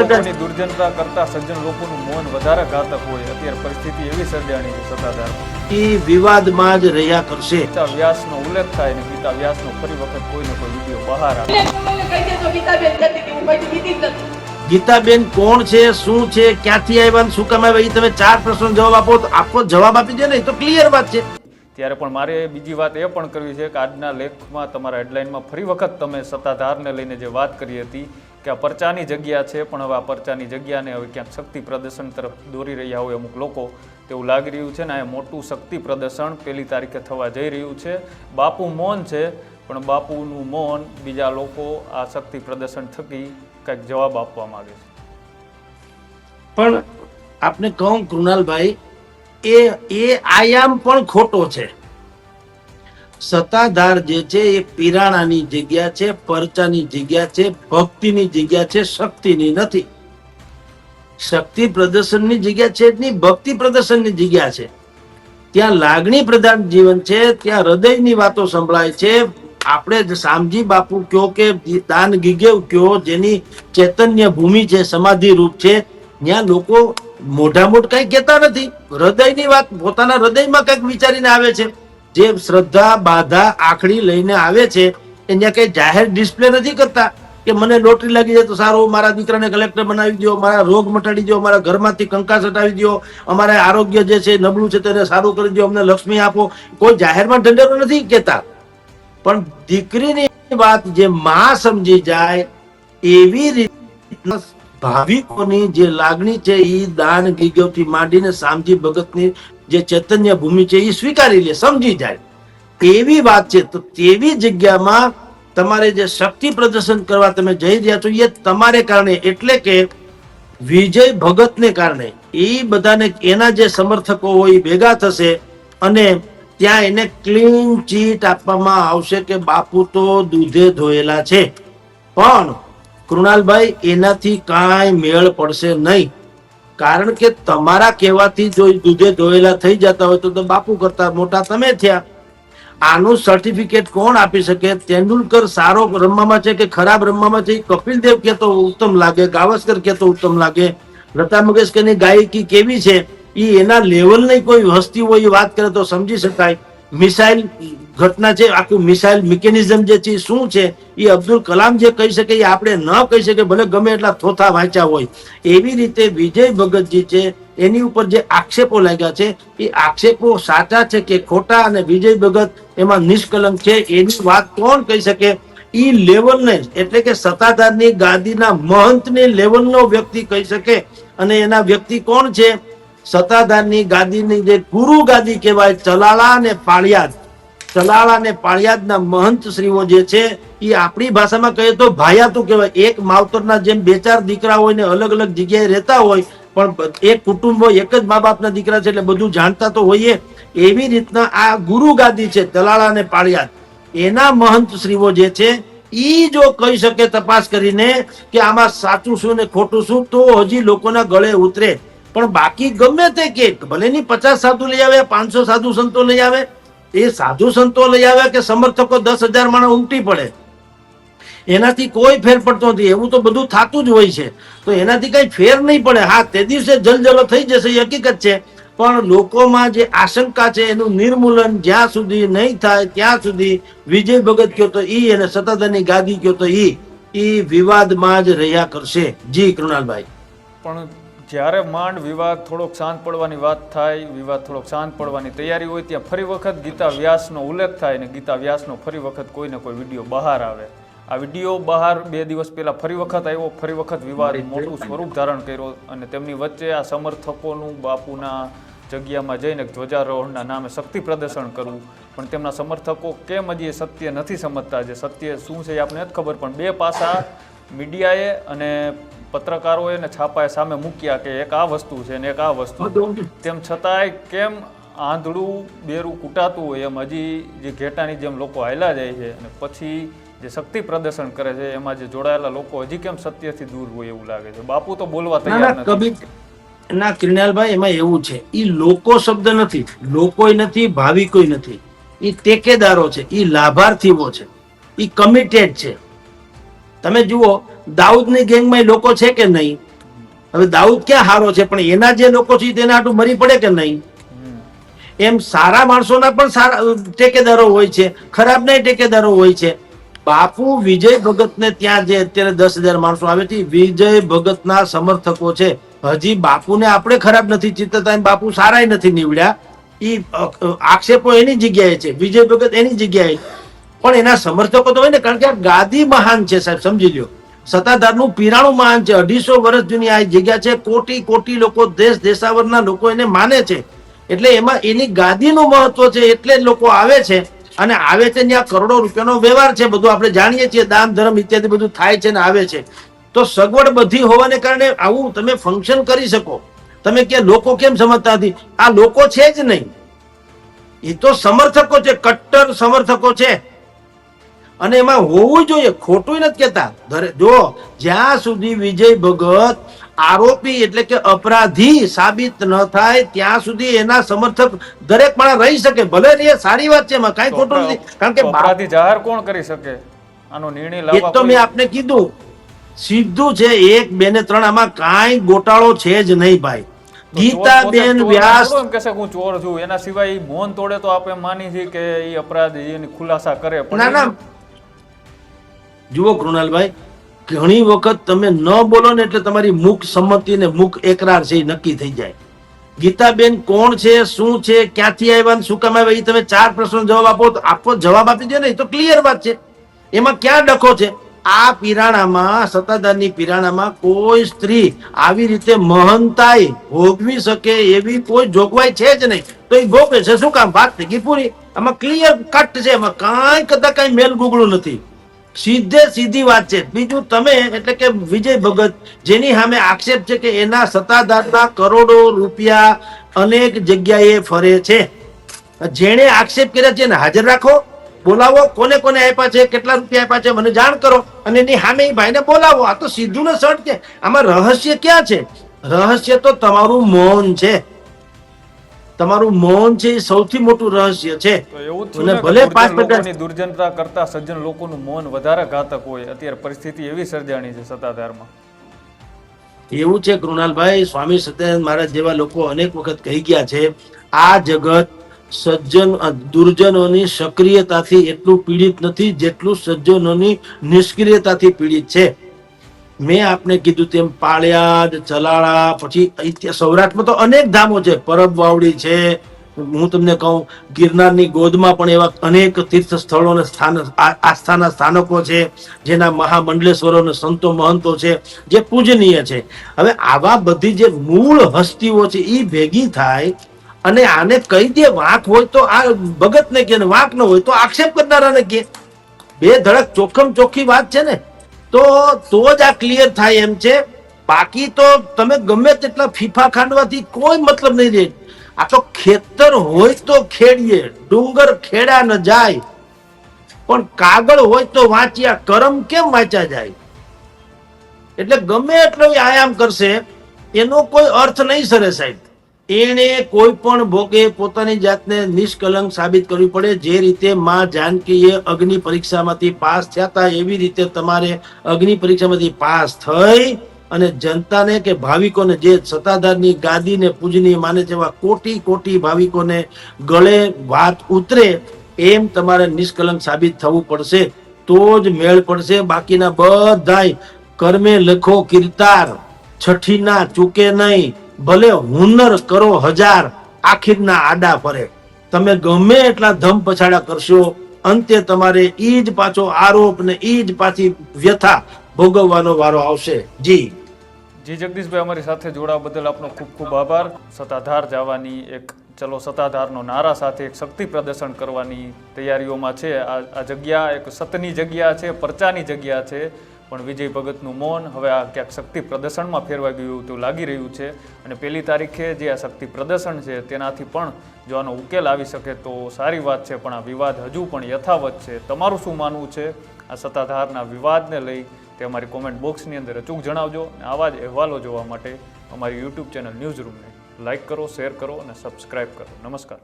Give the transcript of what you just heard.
લોકોની દુર્જનતા કરતા સજ્જન લોકોનું મૌન વધારે ઘાતક હોય. અત્યારે પરિસ્થિતિ એવી સર્જાણી છે સત્તાધાર એ વિવાદમાં જ રહ્યા કરશે. ગીતા વ્યાસનો ઉલ્લેખ થાય ને ગીતા વ્યાસનો ફરી વખત કોઈને કોઈ વીડિયો બહાર આવે. મને કહી દેજો ગીતાબેન કોણ છે શું છે ક્યાંથી આવ્યા શું કામ આવ્યા એ તમે ચાર પ્રશ્નો જવાબ આપો તો આખો જવાબ આપી દે ને એ તો ક્લિયર વાત છે. ત્યારે પણ મારે બીજી વાત એ પણ કરવી છે કે આજના લેખમાં તમારા હેડલાઇનમાં ફરી વખત તમે સત્તાધારને લઈને જે વાત કરી હતી કે આ પરચાની જગ્યા છે, પણ હવે આ પરચાની જગ્યાને હવે ક્યાંક શક્તિ પ્રદર્શન તરફ દોરી રહ્યા હોય અમુક લોકો, તેવું લાગી રહ્યું છે ને આ મોટું શક્તિ પ્રદર્શન પહેલી તારીખે થવા જઈ રહ્યું છે. બાપુ મૌન છે, પણ બાપુનું મૌન બીજા લોકો આ શક્તિ પ્રદર્શન થકી કંઈક જવાબ આપવા માંગે છે. પણ આપને કહું કૃણાલભાઈ, એ એ આયામ પણ ખોટો છે. સત્તાધાર જે છે એ પીરાણાની જગ્યા છે, પરચાની જગ્યા છે, ભક્તિની જગ્યા છે, શક્તિની નથી. શક્તિ પ્રદર્શનની જગ્યા છે નહીં, ભક્તિ પ્રદર્શનની જગ્યા છે. ત્યાં લાગણી પ્રધાન જીવન છે, ત્યાં હૃદયની વાતો સંભળાય છે. આપણે શામજી બાપુ કયો કે દાન ગીગેવ કયો, જેની ચૈતન્ય ભૂમિ છે, સમાધિ રૂપ છે, ત્યાં લોકો મોઢા મોઢ કઈ કહેતા નથી. હૃદયની વાત પોતાના હૃદયમાં કંઈક વિચારીને આવે છે. જે શ્રદ્ધા, બાધા, આખડી લઈને આવે છે એ ત્યાં કઈ જાહેર ડિસ્પ્લે નથી કરતા કે મને લોટરી લાગી જાય તો સારું મારા દીકરાને કલેક્ટર બનાવી દો મારા રોગ મટાડી દો મારા ઘરમાંથી કંકાસ હટાવી દો અમારે આરોગ્ય જે છે નબળું છે તેને સારું કરી દો અમને લક્ષ્મી આપો. કોઈ જાહેરમાં ઢંઢેરો નથી કહેતા. પણ દીકરીની વાત જે માં સમજી જાય, એવી રીતે ભાવિકોની જે લાગણી છે એ દાન ગીગવથી માંડીને સામજી ભગતની જે ચૈતન્ય ભૂમિ છે એ સ્વીકારી લે, સમજી જાય. એવી વાત છે, તો તેવી જગ્યામાં તમારે જે શક્તિ પ્રદર્શન કરવા તમે જઈ રહ્યા છો, એ તમારે કારણે, એટલે કે વિજય ભગતને કારણે. એ બધાને એના જે સમર્થકો હોય એ ભેગા થશે અને ત્યાં એને ક્લીન ચીટ આપવામાં આવશે કે બાપુ તો દૂધે ધોયેલા છે. પણ કૃણાલભાઈ, એનાથી કાંઈ મેળ પડશે નહીં. કારણ કે તમારા કહેવાથી જો દૂધે ધોયેલા થઈ જતા હોય તો બાપુ કરતા મોટા તમે થયા. આનું સર્ટિફિકેટ કોણ આપી શકે? તેંડુલકર સારો રમવામાં છે કે ખરાબ રમવામાં છે? કપિલ દેવ કહેતો ઉત્તમ લાગે, ગાવસ્કર કહેતો ઉત્તમ લાગે. લતા મંગેશકરની ગાયકી કેવી છે? એ એના લેવલની કોઈ હસ્તી હોય એ વાત કરે તો સમજી શકાય. મિસાઇલ ઘટના છે, આખું મિસાઇલ મિકેનિઝમ જે છે, શું છે, એ અબ્દુલ કલામ જે કહી શકે, એ આપણે ન કહી શકે, ભલે ગમે એટલા થોથા વાંચ્યા હોય. એવી રીતે વિજય ભગતજી છે, એની ઉપર જે આક્ષેપો લાગ્યા છે, એ આક્ષેપો સાચા છે કે ખોટા અને વિજય ભગત એમાં નિષ્કલંક છે, એની વાત કોણ કહી શકે? ઈ લેવલને એટલે કે સત્તાધારની ગાદીના મહંતને લેવલનો વ્યક્તિ કહી શકે. અને એના વ્યક્તિ કોણ છે? સત્તાધારની ગાદીની જે ગુરુ ગાદી કહેવાય ચલાળા અને પાળિયાદ ચલાળા અને પાળિયાદના મહંત શ્રીઓ જે છે એ આપણી ભાષામાં કહીએ તો ભાયાતું કહેવાય. એક માવતરના જેમ બે ચાર દીકરા હોય ને અલગ અલગ જગ્યાએ રહેતા હોય, પણ એક કુટુંબ હોય, એક જ મા બાપના દીકરા છે એટલે બધું જાણતા તો હોઈએ. એવી રીતના આ ગુરુ ગાદી છે ચલાળા અને પાળિયાદ. એના મહંત શ્રીઓ જે છે, ઈ જો કહી શકે તપાસ કરીને કે આમાં સાચું શું ને ખોટું શું, તો હજી લોકોના ગળે ઉતરે. પણ બાકી ગમે તે કે ભલે ની પચાસ સાધુ લઈ આવે પાંચસો સાધુ સંતો લઈ આવે એ સાધુ સંતો લઈ આવે કે સમર્થકો દસ હજાર માણસ ઉમટી પડે? એનાથી કોઈ ફેર પડતો નથી. એવું તો બધું થતું જ હોય છે. તો એનાથી કઈ ફેર નહીં પડે. હા, તે દિવસે જલજલો થઈ જશે હકીકત છે. પણ લોકોમાં જે આશંકા છે, એનું નિર્મૂલન જ્યાં સુધી નહીં થાય, ત્યાં સુધી વિજય ભગત કયો તો ઈ અને સત્તાધારની ગાદી કયો તો ઈ ઈ વિવાદમાં જ રહ્યા કરશે. જી કૃણાલભાઈ. પણ જ્યારે માંડ વિવાદ થોડોક શાંત પડવાની વાત થાય વિવાદ થોડોક શાંત પડવાની તૈયારી હોય ત્યાં ફરી વખત ગીતા વ્યાસનો ઉલ્લેખ થાય ને ગીતા વ્યાસનો ફરી વખત કોઈ ને કોઈ વીડિયો બહાર આવે. આ વીડિયો બહાર બે દિવસ પહેલા ફરી વખત આવ્યો ફરી વખત વિવાદ મોટું સ્વરૂપ ધારણ કર્યો અને તેમની વચ્ચે આ સમર્થકોનું બાપુના જગ્યામાં જઈને ધ્વજારોહણના નામે શક્તિ પ્રદર્શન કરવું પણ તેમના સમર્થકો કેમ હજી એ સત્ય નથી સમજતા? જે સત્ય શું છે એ આપણે નથી ખબર પણ બે પાસા મીડિયાએ અને પત્રકારોએ ને છાપાએ સામે મૂક્યા કે એક આ વસ્તુ છે ને એક આ વસ્તુ તેમ છતાંય કેમ આંધળું બેરું કૂટાતું હોય એમ હજી જે ઘેટાની જેમ લોકો હાલ્યા જાય છે અને પછી જે શક્તિ પ્રદર્શન કરે છે એમાં જે જોડાયેલા લોકો હજી કેમ સત્યથી દૂર હોય એવું લાગે છે? બાપુ તો બોલવા તૈયાર નથી. ના કિરણાલભાઈ એમાં એવું છે. એ લોકો શબ્દ નથી. લોકોય નથી ભાવિકોય નથી. એ ટેકેદારો છે. એ લાભાર્થીઓ છે. એ કમિટેડ છે. તમે જુઓ દાઉદની ગેંગમાં લોકો છે કે નહીં? હવે દાઉદ ક્યાં હારો છે? પણ એના જે લોકો છે તેના હાટું મરી પડે કે નહીં? એમ સારા માણસોના પણ સારા ટેકેદારો હોય છે ખરાબના ટેકેદારો હોય છે. બાપુ વિજય ભગતને ત્યાં જે અત્યારે દસ હજાર માણસો આવે છે વિજય ભગતના સમર્થકો છે. હજી બાપુને આપણે ખરાબ નથી ચિત્તતા એમ બાપુ સારાય નથી નીવડ્યા. અ, આક્ષેપો એની જગ્યાએ છે વિજય ભગત એની જગ્યાએ. પણ એના સમર્થકો તો હોય ને કારણ કે આ ગાદી મહાન છે સાહેબ સમજી લ્યો. સત્તાધારનું પીરાણું માન છે. અઢીસો વર્ષ જૂની આ જગ્યા છે. કોટી કોટી લોકો દેશ દેશાવરના લોકો એને માને છે. એટલે એમાં એની ગાદીનું મહત્વ છે એટલે જ લોકો આવે છે. અને આવે છે ત્યાં કરોડો રૂપિયાનો વ્યવહાર છે. બધું આપણે જાણીએ છીએ. દાન, ધર્મ ઇત્યાદિ બધું થાય છે ને આવે છે. તો સગવડ બધી હોવાને કારણે આવું તમે ફંક્શન કરી શકો. તમે કે લોકો કેમ સમજતા નથી? આ લોકો છે જ નહીં. એ તો સમર્થકો છે. કટ્ટર સમર્થકો છે. અને એમાં હોવું જોઈએ ખોટું નથી કેતા જો જ્યાં સુધી વિજય ભગત આરોપી એટલે કે અપરાધી સાબિત ન થાય ત્યાં સુધી એના સમર્થક દરેક માણસ રહી શકે. ભલે એ સારી વાત છે એમાં કાંઈ ખોટું નથી. કારણ કે અપરાધી જાહેર કોણ કરી શકે? આનો નિર્ણય લાવવા તો મેં આપને કીધું. સીધું છે એક બે ને ત્રણ આમાં કાંઈ ગોટાળો છે જ નહીં ભાઈ. ગીતા બેન ગીતાબેન વ્યાસ એમ કહેશે કે હું ચોર છું. એના સિવાય મૌન તોડે તો આપણે માની છીએ કે એ અપરાધી એની ખુલાસા કરે પણ ના ના. જુઓ કૃણાલભાઈ, ઘણી વખત તમે ન બોલો ને એટલે તમારી મુખ સંમતિ ને મુખ એકરાર છે, એ નક્કી થઈ જાય. ગીતાબેન, કોણ છે, શું છે, ક્યાંથી આવ્યા ને શું કામ આવ્યા એ તમે ચાર પ્રશ્નો જવાબ આપો, તો આપો, જવાબ આપી દો ને, એ તો ક્લિયર વાત છે. એમાં ક્યાં ડખો છે? આ પીરાણામાં, સત્તાધારની પીરાણામાં કોઈ સ્ત્રી આવી રીતે મહંતાઈ ભોગવી શકે એવી કોઈ જોગવાઈ છે જ નહીં. તો એ ભોગવે છે, શું કામ? વાત થઈ ગઈ પૂરી. આમાં ક્લિયર કટ છે, એમાં કાંઈ કદાચ કાંઈ મેલ ગુગળું નથી. સીધે સીધી વાત છે. બીજું તમે, એટલે કે વિજય ભગત, જેની સામે આક્ષેપ છે કે એના સત્તાધારના કરોડો રૂપિયા અનેક જગ્યાએ ફરે છે. જેણે આક્ષેપ કર્યા છે એને હાજર રાખો. બોલાવો. કોને કોને આપ્યા છે? કેટલા રૂપિયા આપ્યા છે? મને જાણ કરો. અને એની સામે એ ભાઈને બોલાવો. આ તો સીધું ને સર્ટ છે આમાં રહસ્ય ક્યાં છે? રહસ્ય તો તમારું મૌન છે. તમારું મૌન છે એ સૌથી મોટું રહસ્ય છે. એવું અને ભલે પાંચ પચાસ- દુર્જનતા કરતા સજ્જન લોકોનું મૌન વધારે ઘાતક હોય અત્યારે પરિસ્થિતિ એવી સર્જાણી છે સત્તાધારમાં. એવું છે કૃણાલભાઈ સ્વામી સત્યાનંદ મહારાજ જેવા લોકો અનેક વખત કહી ગયા છે આ જગત સજ્જન દુર્જનોની સક્રિયતાથી એટલું પીડિત નથી જેટલું સજ્જનોની નિષ્ક્રિયતાથી પીડિત છે. મેં આપને કીધું તેમ પાળિયાદ, ચલાળા, પછી ઇત્યા- સૌરાષ્ટ્રમાં તો અનેક ધામો છે. પરબ વાવડી છે. હું તમને કહું, ગિરનારની ગોદમાં પણ એવા અનેક તીર્થ સ્થળો અને સ્થાન આસ્થાના સ્થાનકો છે, જેના મહામંડલેશ્વરો અને સંતો મહંતો છે, જે પૂજનીય છે. હવે આવા બધી જે મૂળ હસ્તીઓ છે એ ભેગી થાય અને આને કહી દે વાંક હોય તો આ ભગતને કે વાંક ન હોય તો આક્ષેપ કરનારાને કે. બે ધડક ચોખ્ખમ ચોખ્ખી વાત છે ને. તો તો જ આ ક્લિયર થાય એમ છે. બાકી તો તમે ગમે તેટલા ફીફા ખાંડવાથી કોઈ મતલબ નહીં રહે. આ તો ખેતર હોય તો ખેડીએ, ડુંગર ખેડા ન જાય. પણ કાગળ હોય તો વાંચ્યા, કરમ કેમ વાંચ્યા જાય? એટલે ગમે એટલો આયામ કરશે, એનો કોઈ અર્થ નહીં સરે સાહેબ. એણે કોઈ પણ ભોગે પોતાની જાતને નિષ્કલંક સાબિત કરવી પડે. જે રીતે માં જાનકીએ અગ્નિ પરીક્ષામાંથી પાસ થયા હતા, એવી રીતે તમારે અગ્નિ પરીક્ષામાંથી પાસ થઈ અને જનતાને કે ભાવિકોને જે સત્તાધારની ગાદીને પૂજનીય માને એવા કોટી કોટી ભાવિકોને ગળે વાત ઉતરે, એમ તમારે નિષ્કલંક સાબિત થવું પડશે. તો જ મેળ પડશે. બાકીના બધાય કર્મે લખો કીર્તાર. છઠ્ઠીના ચૂકે નહીં. ભલે હુનર કરો હજાર, આખીરના આડા ફરે તમે ગમે એટલા ધમ પછાડા કરશો, અંતે તમારે ઈ જ પાછો આરોપ ને ઈ જ પાછી વ્યથા ભોગવવાનો વારો આવશે. જી. જી જગદીશભાઈ, અમારી સાથે જોડાવા બદલ આપનો ખૂબ ખૂબ આભાર. સત્તાધાર જવાની એક, ચલો, સત્તાધારનો નારા સાથે એક શક્તિ પ્રદર્શન કરવાની તૈયારીઓમાં છે. આ આ જગ્યા એક સતની જગ્યા છે, પરચાની જગ્યા છે. પણ વિજય ભગતનું મૌન હવે આ ક્યાંક શક્તિ પ્રદર્શનમાં ફેરવાઈ ગયું તેવું લાગી રહ્યું છે. અને પહેલી તારીખે જે આ શક્તિ પ્રદર્શન છે તેનાથી પણ જો આનો ઉકેલ આવી શકે તો સારી વાત છે, પણ આ વિવાદ હજુ પણ યથાવત છે. તમારું શું માનવું છે? આ સત્તાધારના વિવાદને લઈ તે અમારી કોમેન્ટ બોક્સની અંદર અચૂક જણાવજો અને આવા જ અહેવાલો જોવા માટે અમારી યુટ્યુબ ચેનલ ન્યૂઝ રૂમને લાઇક કરો શેર કરો અને સબસ્ક્રાઈબ કરો. નમસ્કાર.